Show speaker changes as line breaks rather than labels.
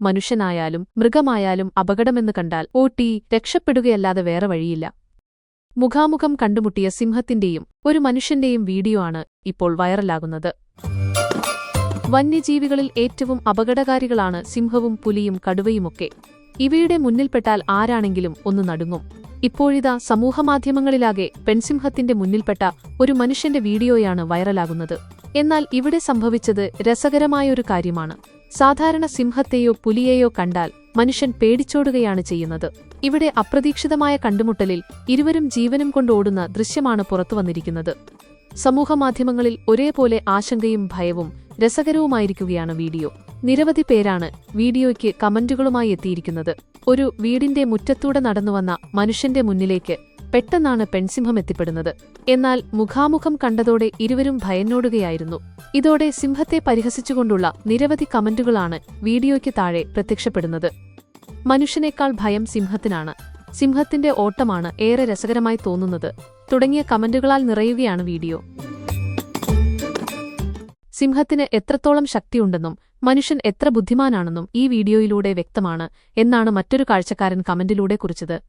മനുഷ്യനായാലും മൃഗമായാലും അപകടമെന്ന് കണ്ടാൽ ഓട്ടി രക്ഷപ്പെടുകയല്ലാതെ വേറെ വഴിയില്ല. മുഖാമുഖം കണ്ടുമുട്ടിയ സിംഹത്തിന്റെയും ഒരു മനുഷ്യന്റെയും വീഡിയോ ആണ് ഇപ്പോൾ വൈറലാകുന്നത്. വന്യജീവികളിൽ ഏറ്റവും അപകടകാരികളാണ് സിംഹവും പുലിയും കടുവയുമൊക്കെ. ഇവയുടെ മുന്നിൽപ്പെട്ടാൽ ആരാണെങ്കിലും ഒന്ന് നടുങ്ങും. ഇപ്പോഴിതാ സമൂഹമാധ്യമങ്ങളിലാകെ പെൺസിംഹത്തിന്റെ മുന്നിൽപ്പെട്ട ഒരു മനുഷ്യന്റെ വീഡിയോയാണ് വൈറലാകുന്നത്. എന്നാൽ ഇവിടെ സംഭവിച്ചത് രസകരമായൊരു കാര്യമാണ്. സാധാരണ സിംഹത്തെയോ പുലിയെയോ കണ്ടാൽ മനുഷ്യൻ പേടിച്ചോടുകയാണ് ചെയ്യുന്നത്. ഇവിടെ അപ്രതീക്ഷിതമായ കണ്ടുമുട്ടലിൽ ഇരുവരും ജീവനും കൊണ്ടോടുന്ന ദൃശ്യമാണ് പുറത്തുവന്നിരിക്കുന്നത് സമൂഹമാധ്യമങ്ങളിൽ ഒരേപോലെ ആശങ്കയും ഭയവും രസകരവുമായിരിക്കുകയാണ് വീഡിയോ. നിരവധി പേരാണ് വീഡിയോയ്ക്ക് കമന്റുകളുമായി എത്തിയിരിക്കുന്നത്. ഒരു വീടിന്റെ മുറ്റത്തൂടെ നടന്നുവന്ന മനുഷ്യന്റെ മുന്നിലേക്ക് പെട്ടെന്നാണ് പെൺസിംഹം എത്തിപ്പെടുന്നത്. എന്നാൽ മുഖാമുഖം കണ്ടതോടെ ഇരുവരും ഭയന്നോടുകയായിരുന്നു. ഇതോടെ സിംഹത്തെ പരിഹസിച്ചുകൊണ്ടുള്ള നിരവധി കമന്റുകളാണ് വീഡിയോയ്ക്ക് താഴെ പ്രത്യക്ഷപ്പെടുന്നത്. മനുഷ്യനേക്കാൾ ഭയം സിംഹത്തിനാണ്. സിംഹത്തിന്റെ ഓട്ടമാണ് ഏറെ രസകരമായി തോന്നുന്നത്. തുടങ്ങിയ കമന്റുകളാൽ നിറയുകയാണ് വീഡിയോ. സിംഹത്തിന് എത്രത്തോളം ശക്തിയുണ്ടെന്നും മനുഷ്യൻ എത്ര ബുദ്ധിമാനാണെന്നും ഈ വീഡിയോയിലൂടെ വ്യക്തമാണ് എന്നാണ് മറ്റൊരു കാഴ്ചക്കാരൻ കമന്റിലൂടെ കുറിച്ചത്.